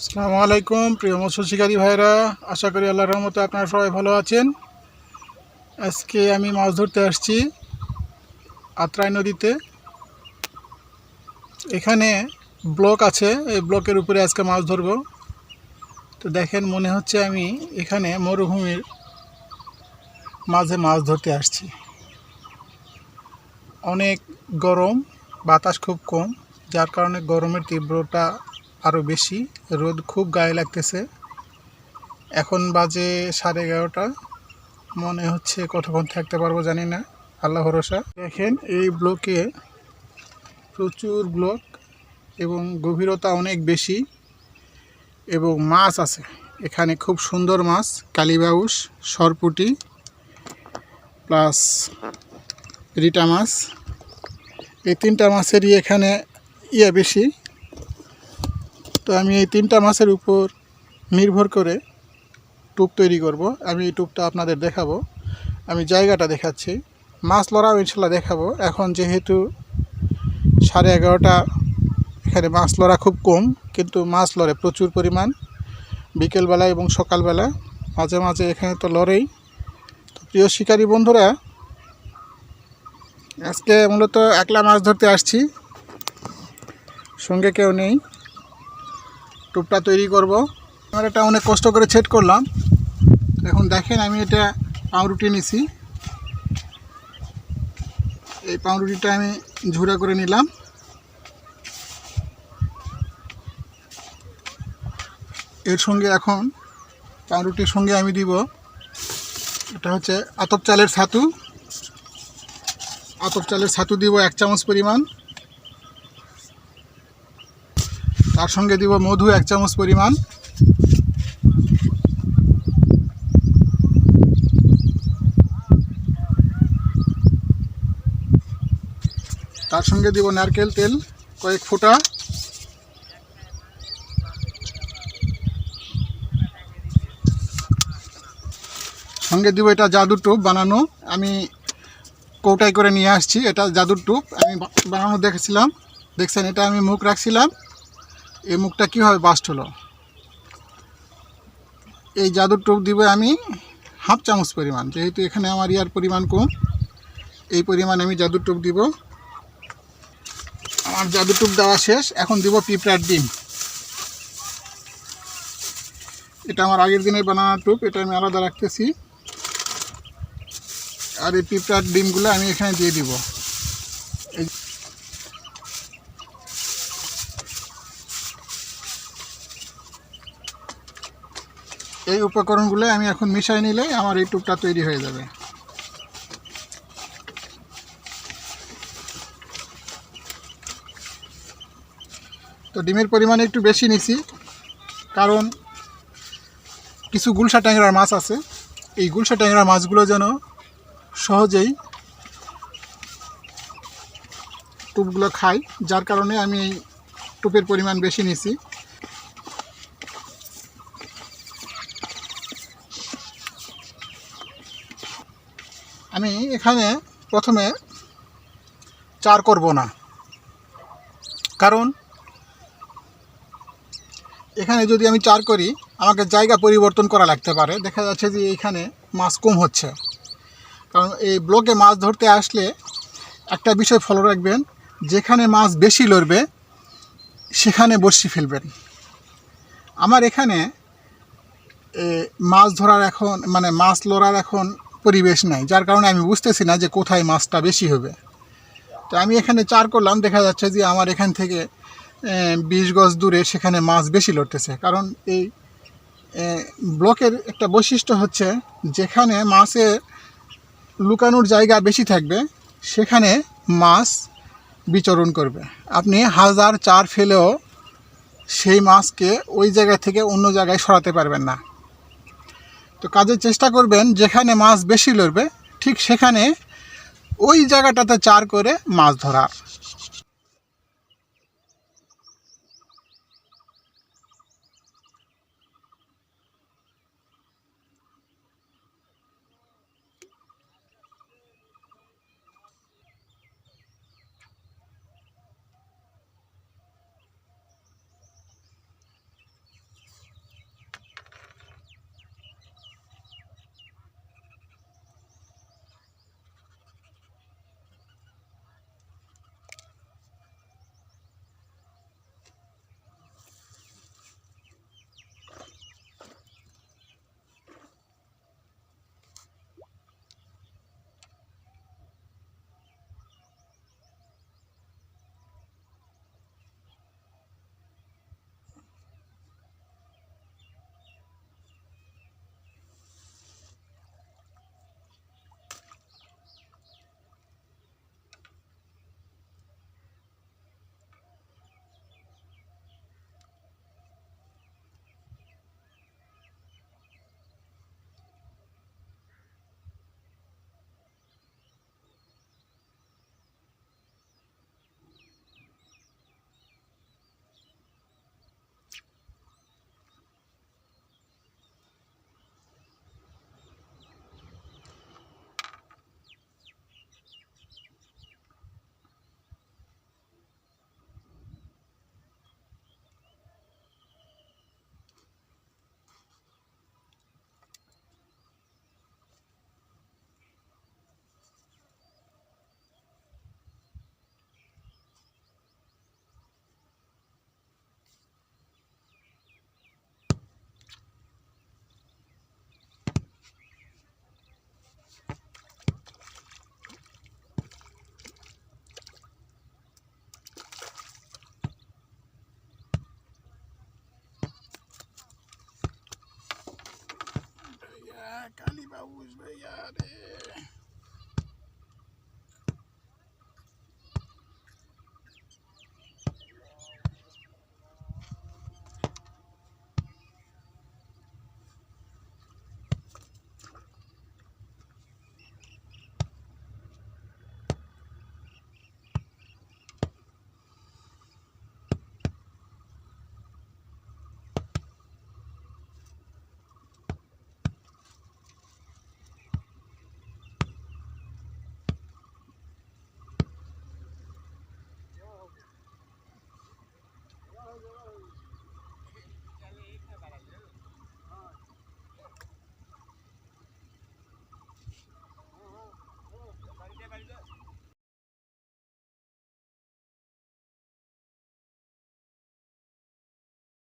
আসসালামু আলাইকুম, প্রিয় মৎস্য শিকারী ভাইরা আশা করি আল্লাহর রহমতে আপনারা সবাই ভালো আছেন। আজকে আমি মাছ ধরতে আসছি আত্রাই নদীতে। এখানে ব্লক আছে, এই ব্লকের উপরে আজকে মাছ ধরবো। তো দেখেন, মনে হচ্ছে আমি এখানে মরুভূমির মাঝে মাছ ধরতে আসছি। অনেক গরম, বাতাস খুব কম, যার কারণে গরমের তীব্রতা আরও বেশি। রোদ খুব গায়ে লাগতেছে। এখন বাজে সাড়ে এগারোটা। মনে হচ্ছে কতক্ষণ থাকতে পারব জানি না। আল্লাহ ভরসা। দেখেন এই ব্লকে প্রচুর ব্লক এবং গভীরতা অনেক বেশি এবং মাছ আছে। এখানে খুব সুন্দর মাছ কালীবাউস সরপুটি, প্লাস রিটা মাছ। এই তিনটা মাছেরই এখানে ইয়ে বেশি। তো আমি এই তিনটা মাছের উপর নির্ভর করে টুপ তৈরি করব। আমি এই টুপটা আপনাদের দেখাবো। আমি জায়গাটা দেখাচ্ছি। মাছ লড়াও ইনশাল্লাহ দেখাবো। এখন যেহেতু সাড়ে এগারোটা, এখানে মাছ লড়া খুব কম, কিন্তু মাছ লড়ে প্রচুর পরিমাণ। বিকেলবেলা এবং সকালবেলা মাঝে মাঝে এখানে তো লড়েই। তো প্রিয় শিকারী বন্ধুরা, আজকে মূলত একলা মাছ ধরতে আসছি। সঙ্গে কেউ নেই। টুপটা তৈরি করব। আমার এটা অনেক কষ্ট করে সেট করলাম। এখন দেখেন আমি এটা পাউরুটি নিছি। এই পাউরুটিটা আমি ঝুরা করে নিলাম। এর সঙ্গে এখন পাউরুটির সঙ্গে আমি দিব। এটা হচ্ছে আতপ চালের ছাতু। আতপ চালের ছাতু দিব এক চামচ পরিমাণ। তার সঙ্গে দিব মধু এক চামচ পরিমাণ। তার সঙ্গে দিব নারকেল তেল, কয়েক ফোঁটা। সঙ্গে দিব এটা জাদুর টোপ বানানো। আমি কৌটাই করে নিয়ে আসছি, এটা জাদুর টোপ। আমি বানানো দেখেছিলাম। দেখছেন, এটা আমি মুখ রাখছিলাম। এই মুখটা কীভাবে বাস্ট হলো? এই জাদুর টোপ দিব আমি হাফ চামচ পরিমাণ, যেহেতু এখানে আমার ইয়ার পরিমাণ কম, এই পরিমাণ আমি জাদুর টোপ দিব। আমার জাদুর টোপ দেওয়া শেষ, এখন দিব পিঁপড়ার ডিম। এটা আমার আগের দিনের বানানো টোপ, এটা আমি আলাদা রাখতেছি। আর এই পিঁপড়ার ডিমগুলো আমি এখানে দিয়ে দিব। এই উপকরণগুলো আমি এখন মিশাই নিলে আমার এই টুপটা তৈরি হয়ে যাবে। তো ডিমের পরিমাণ একটু বেশি নিছি, কারণ কিছু গুলশা ট্যাংরার মাছ আছে। এই গুলশা ট্যাংরার মাছগুলো যেন সহজেই টুপগুলো খাই যার কারণে আমি টুপের পরিমাণ বেশি নিছি। আমি এখানে প্রথমে চার করব না। কারণ এখানে যদি আমি চার করি, আমাকে জায়গা পরিবর্তন করা লাগতে পারে। দেখা যাচ্ছে যে এইখানে মাছ কম হচ্ছে। কারণ এই ব্লকে মাছ ধরতে আসলে একটা বিষয় ফলো রাখবেন, যেখানে মাছ বেশি লড়বে, সেখানে বসি ফেলবেন। আমার এখানে মাছ ধরার এখন মানে মাছ লড়ার এখন পরিবেশ নাই, যার কারণে আমি বুঝতেছি না যে কোথায় মাছটা বেশি হবে। তো আমি এখানে চার করলাম, দেখা যাচ্ছে যে আমার এখান থেকে বিশ গজ দূরে সেখানে মাছ বেশি লড়তেছে। কারণ এই ব্লকের একটা বৈশিষ্ট্য হচ্ছে, যেখানে মাছে লুকানোর জায়গা বেশি থাকবে, সেখানে মাছ বিচরণ করবে। আপনি হাজার চার ফেলেও সেই মাছকে ওই জায়গা থেকে অন্য জায়গায় সরাতে পারবেন না। তো কাজের চেষ্টা করবেন যেখানে মাছ বেশি লড়বে, ঠিক সেখানে ওই জায়গাটাতে চার করে মাছ ধরার Cali baús, bella.